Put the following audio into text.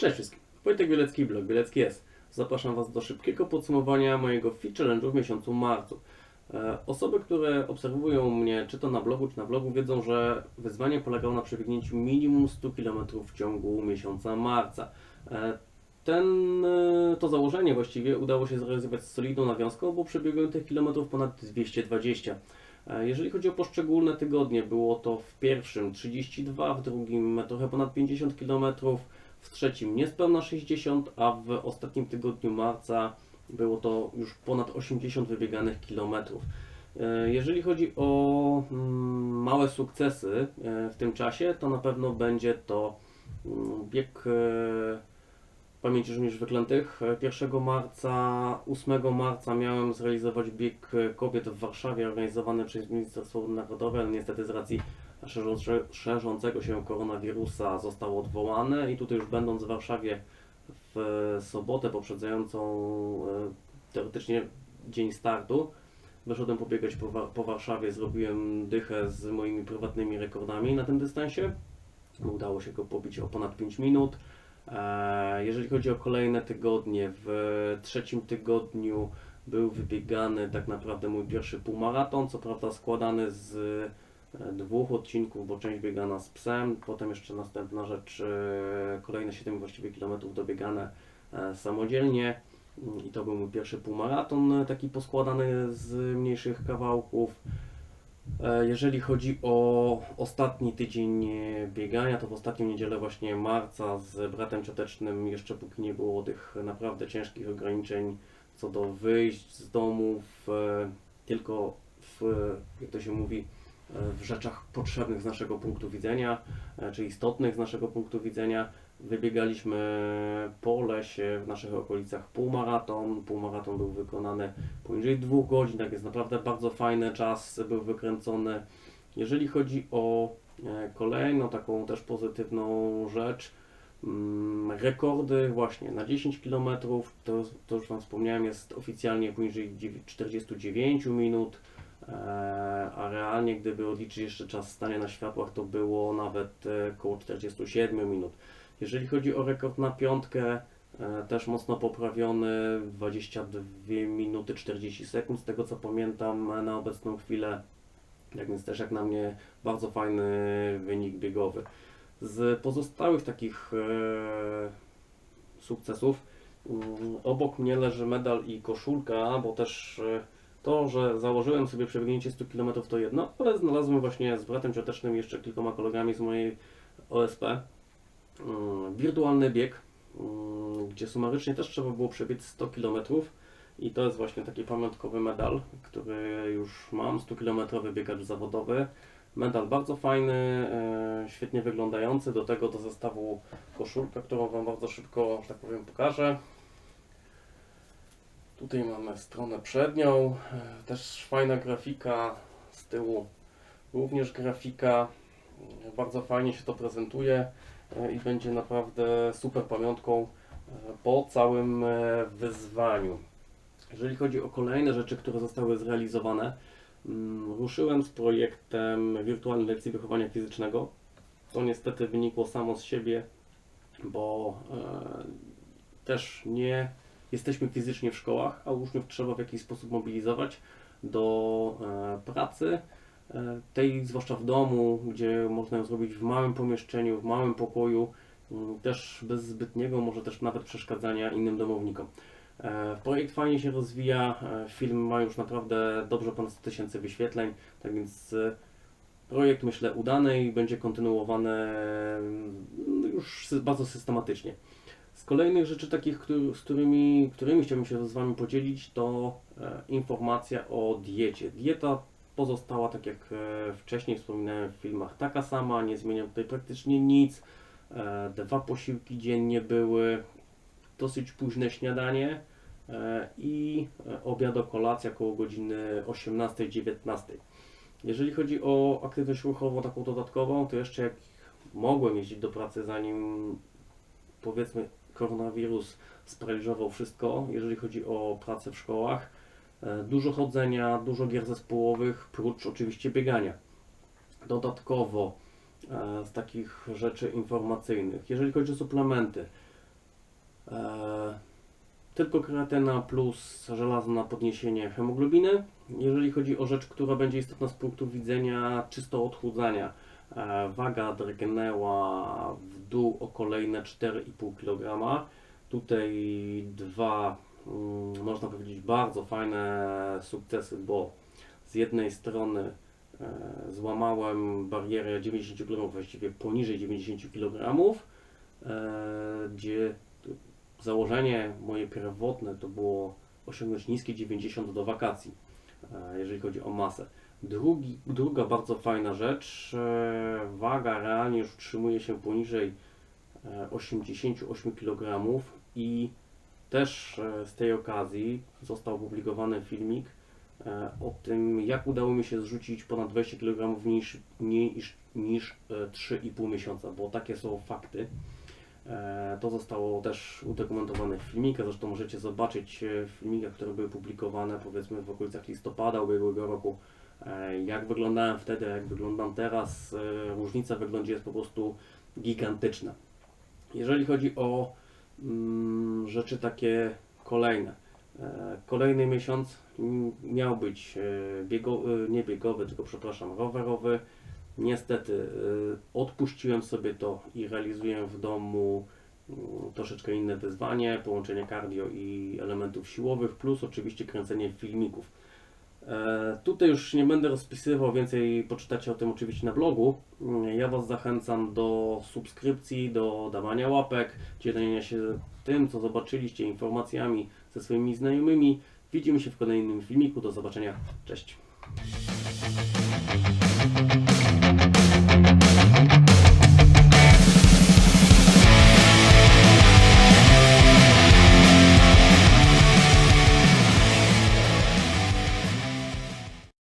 Cześć wszystkim, Wojtek Bielecki, blog Bielecki jest. Zapraszam Was do szybkiego podsumowania mojego Fit Challenge'u w miesiącu marcu. E, Osoby, które obserwują mnie czy to na blogu, czy na blogu wiedzą, że wyzwanie polegało na przebiegnięciu minimum 100 km w ciągu miesiąca marca. E, Ten, e, to założenie właściwie udało się zrealizować z solidną nawiązką, bo przebiegłem tych kilometrów ponad 220. E, Jeżeli chodzi o poszczególne tygodnie, było to w pierwszym 32, w drugim trochę ponad 50 km, w trzecim niespełna 60, a w ostatnim tygodniu marca było to już ponad 80 wybieganych kilometrów. E, Jeżeli chodzi o mm, małe sukcesy e, w tym czasie, to na pewno będzie to mm, bieg e, Pamięci Żołnierzy Wyklętych. E, 1 marca, 8 marca miałem zrealizować bieg kobiet w Warszawie organizowany przez Ministerstwo Narodowe, ale niestety z racji szerzące- szerzącego się koronawirusa został odwołany i tutaj już będąc w Warszawie w sobotę poprzedzającą e, teoretycznie dzień startu, wyszedłem pobiegać po, po Warszawie, zrobiłem dychę z moimi prywatnymi rekordami na tym dystansie. Udało się go pobić o ponad 5 minut. E, Jeżeli chodzi o kolejne tygodnie, w trzecim tygodniu był wybiegany tak naprawdę mój pierwszy półmaraton, co prawda składany z dwóch odcinków, bo część biegana z psem, potem jeszcze następna rzecz, e, kolejne 7 właściwie kilometrów dobiegane e, samodzielnie i to był mój pierwszy półmaraton, e, taki poskładany z mniejszych kawałków. Jeżeli chodzi o ostatni tydzień biegania, to w ostatnią niedzielę właśnie marca z bratem ciotecznym, jeszcze póki nie było tych naprawdę ciężkich ograniczeń co do wyjść z domu, w, tylko w, jak to się mówi, w rzeczach potrzebnych z naszego punktu widzenia, e, czy istotnych z naszego punktu widzenia. Wybiegaliśmy po lesie w naszych okolicach półmaraton. Półmaraton był wykonany poniżej dwóch godzin, tak jest naprawdę bardzo fajny czas był wykręcony. Jeżeli chodzi o e, kolejną taką też pozytywną rzecz, mm, rekordy właśnie na 10 km, to, to już Wam wspomniałem, jest oficjalnie poniżej dziewię- 49 minut, a realnie gdyby odliczyć jeszcze czas stania na światłach, to było nawet e, około 47 minut. Jeżeli chodzi o rekord na piątkę, e, też mocno poprawiony, 22 minuty 40 sekund, z tego co pamiętam e, na obecną chwilę. Tak więc też jak na mnie bardzo fajny wynik biegowy. Z pozostałych takich e, sukcesów mm, obok mnie leży medal i koszulka, bo też e, to, że założyłem sobie przebiegnięcie 100 km to jedno, ale znalazłem właśnie z bratem ciotecznym jeszcze kilkoma kolegami z mojej OSP mm, wirtualny bieg, mm, gdzie sumarycznie też trzeba było przebiec 100 km i to jest właśnie taki pamiątkowy medal, który już mam, 100 km biegacz zawodowy. Medal bardzo fajny, e, świetnie wyglądający, do tego do zestawu koszulka, którą Wam bardzo szybko, że tak powiem, pokażę. Tutaj mamy stronę przednią, e, też fajna grafika, z tyłu również grafika. E, Bardzo fajnie się to prezentuje e, i będzie naprawdę super pamiątką po całym wyzwaniu. Jeżeli chodzi o kolejne rzeczy, które zostały zrealizowane, mm, ruszyłem z projektem wirtualnej lekcji wychowania fizycznego. To niestety wynikło samo z siebie, bo też nie jesteśmy fizycznie w szkołach, a uczniów trzeba w jakiś sposób mobilizować do e, pracy. E, tej, zwłaszcza w domu, gdzie można ją zrobić w małym pomieszczeniu, w małym pokoju, mm, też bez zbytniego, może też nawet przeszkadzania innym domownikom. E, Projekt fajnie się rozwija, film ma już naprawdę dobrze ponad 100 tysięcy wyświetleń, tak więc projekt myślę udany i będzie kontynuowany mm, już bardzo systematycznie. Z kolejnych rzeczy takich, z którymi, którymi chciałbym się z Wami podzielić, to e, informacja o diecie. Dieta pozostała, tak jak e, wcześniej wspominałem w filmach, taka sama, nie zmieniam tutaj praktycznie nic. E, dwa posiłki dziennie były, dosyć późne śniadanie i obiad o kolacja około godziny 18-19. Jeżeli chodzi o aktywność ruchową taką dodatkową, to jeszcze jak mogłem jeździć do pracy zanim powiedzmy koronawirus sparaliżował wszystko, jeżeli chodzi o pracę w szkołach, e, dużo chodzenia, dużo gier zespołowych, prócz oczywiście biegania. Dodatkowo e, z takich rzeczy informacyjnych, jeżeli chodzi o suplementy, E, tylko kreatyna plus żelazo na podniesienie hemoglobiny. Jeżeli chodzi o rzecz, która będzie istotna z punktu widzenia czysto odchudzania, waga drgnęła w dół o kolejne 4,5 kg. Tutaj dwa, mm, można powiedzieć, bardzo fajne sukcesy, bo z jednej strony e, złamałem barierę 90 kg, właściwie poniżej 90 kg, e, gdzie założenie moje pierwotne to było osiągnąć niskie 90 do wakacji, e, jeżeli chodzi o masę. Drugi, druga bardzo fajna rzecz, e, waga realnie już utrzymuje się poniżej e, 88 kg i też e, z tej okazji został opublikowany filmik e, o tym, jak udało mi się zrzucić ponad 20 kg niż, mniej niż, niż e, 3,5 miesiąca, bo takie są fakty. E, To zostało też udokumentowane w filmikach, zresztą możecie zobaczyć e, w filmikach, które były publikowane powiedzmy w okolicach listopada ubiegłego roku, e, jak wyglądałem wtedy, jak wyglądam teraz. E, Różnica w wyglądzie jest po prostu gigantyczna. Jeżeli chodzi o mm, rzeczy takie kolejne, e, kolejny miesiąc miał być e, biego, e, nie biegowy, tylko przepraszam, rowerowy. Niestety odpuściłem sobie to i realizuję w domu mm, troszeczkę inne wyzwanie, połączenie cardio i elementów siłowych, plus oczywiście kręcenie filmików. E, Tutaj już nie będę rozpisywał, więcej poczytacie o tym oczywiście na blogu. Mm, Ja Was zachęcam do subskrypcji, do dawania łapek, dzielenia się tym, co zobaczyliście, informacjami ze swoimi znajomymi. Widzimy się w kolejnym filmiku. Do zobaczenia. Cześć.